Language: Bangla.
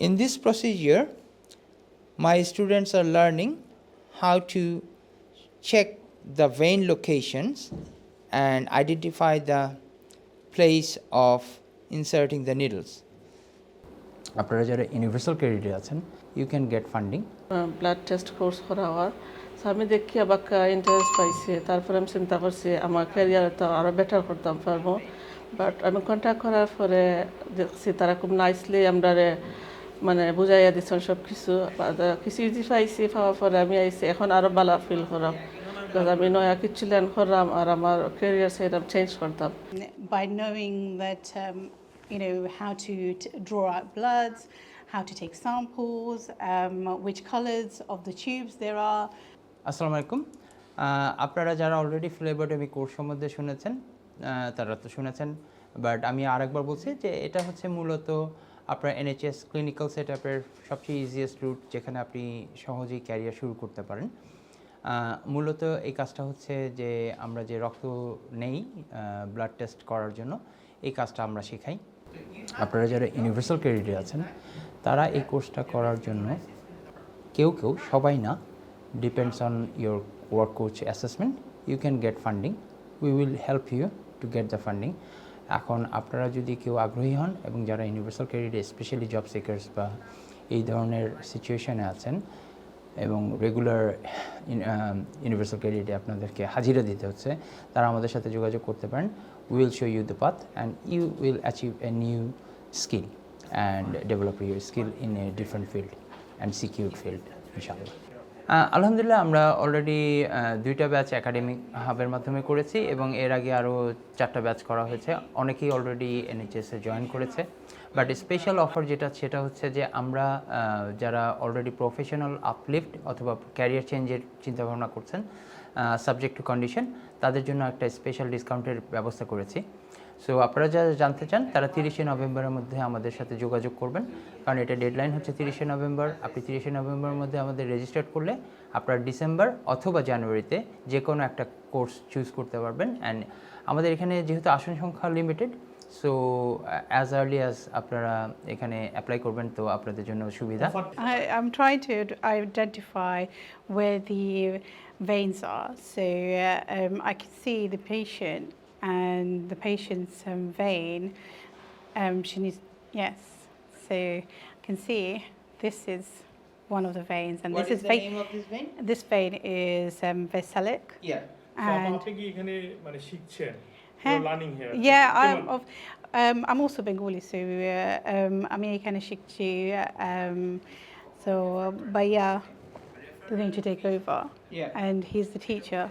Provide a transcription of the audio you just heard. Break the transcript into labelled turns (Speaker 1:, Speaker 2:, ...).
Speaker 1: In this procedure, my students are learning how to check the vein locations and identify the place of inserting the needles.
Speaker 2: আপনারা যারা ইউনিভার্সাল ক্রেডিটে আছেন you can get funding
Speaker 3: blood test course করা হওয়ার So আমি দেখি আবার ইন্টারেস্ট পাইছি। তারপরে আমি চিন্তা করছি আমার ক্যারিয়ার তো আরও বেটার করতাম পারব। বাট আমি কন্ট্যাক্ট করার পরে দেখছি তারা খুব নাইসলি আমরা মানে বুঝাইয়া দিচ্ছেন সব কিছু কিছু ইজি পাইছি পাওয়ার পরে আমি আইছি এখন আরও ভালো ফিল করাম। বিকজ আমি নয়া কিছু লেন করলাম আর আমার ক্যারিয়ার সেরকম চেঞ্জ করতাম।
Speaker 4: By knowing that you know how to draw out bloods, how to take samples, um, which colours of the tubes there are.
Speaker 2: আসসালামু আলাইকুম। আপনারা যারা অলরেডি ফ্লেবোটমি কোর্স সম্বন্ধে শুনেছেন তারা তো শুনেছেন। বাট আমি আরেকবার বলছি যে এটা হচ্ছে মূলত আপনার এনএচএস ক্লিনিক্যাল সেট আপের সবচেয়ে ইজিয়েস্ট রুট যেখানে আপনি সহজেই ক্যারিয়ার শুরু করতে পারেন। মূলত এই কাজটা হচ্ছে যে আমরা যে রক্ত নেই ব্লাড টেস্ট করার জন্য, এই কাজটা আমরা শেখাই। আপনারা যারা ইউনিভার্সাল ক্রেডিটে আছেন, তারা এই কোর্সটা করার জন্য কেউ কেউ, সবাই না depends on your work coach assessment you can get funding we will help you to get the funding এখন আপনারা যদি কেউ আগ্রহী হন এবং যারা ইউনিভার্সাল ক্রেডিটে স্পেশালি জব সিকার্স বা এই ধরনের সিচুয়েশনে আছেন এবং রেগুলার ইউনিভার্সাল ক্রেডিটে আপনাদেরকে হাজিরা দিতে হচ্ছে তারা আমাদের সাথে যোগাযোগ করতে পারেন। Will show you the path and you will achieve a new skill and develop your skill in a different field and secure field ইনশাআল্লাহ আহ, আলহামদুলিল্লাহ আমরা অলরেডি দুইটা ব্যাচ একাডেমিক হাবের মাধ্যমে করেছি এবং এর আগে আরও চারটা ব্যাচ করা হয়েছে। অনেকেই অলরেডি এনএইচএসে জয়েন করেছে। বাট স্পেশাল অফার যেটা, সেটা হচ্ছে যে আমরা যারা অলরেডি প্রফেশনাল আপলিফট অথবা ক্যারিয়ার চেঞ্জের চিন্তাভাবনা করছেন সাবজেক্ট টু কন্ডিশন তাদের জন্য একটা স্পেশাল ডিসকাউন্টের ব্যবস্থা করেছি। সো আপনারা যারা জানতে চান তারা তিরিশে নভেম্বরের মধ্যে আমাদের সাথে যোগাযোগ করবেন। কারণ এটা ডেডলাইন হচ্ছে তিরিশে নভেম্বর। আপনি তিরিশে নভেম্বরের মধ্যে আমাদের রেজিস্টার্ড করলে আপনারা ডিসেম্বর অথবা জানুয়ারিতে যে কোনো একটা কোর্স চুজ করতে পারবেন। অ্যান্ড আমাদের এখানে যেহেতু আসন সংখ্যা limited so as early as আপনারা এখানে অ্যাপ্লাই করবেন তো আপনাদের জন্য সুবিধা।
Speaker 4: I'm trying to ad- identify where the veins are. So uh, um, I can see the patient and the patient's um, vein. Um, she needs, yes. So I can see this is one of the veins, and this is vein.
Speaker 1: of this vein?
Speaker 4: This vein is um, vesalic.
Speaker 1: Yeah.
Speaker 4: And
Speaker 5: আপনি কি এখানে মানে শিখছেন
Speaker 4: হ্যাঁ।
Speaker 5: Learning here
Speaker 4: Yeah, I'm, of, um, I'm also Bengali, so uh, um, আমি এখানে শিখছি um, so uh, but yeah, we're going to take over
Speaker 1: Yeah.
Speaker 4: and he's the teacher.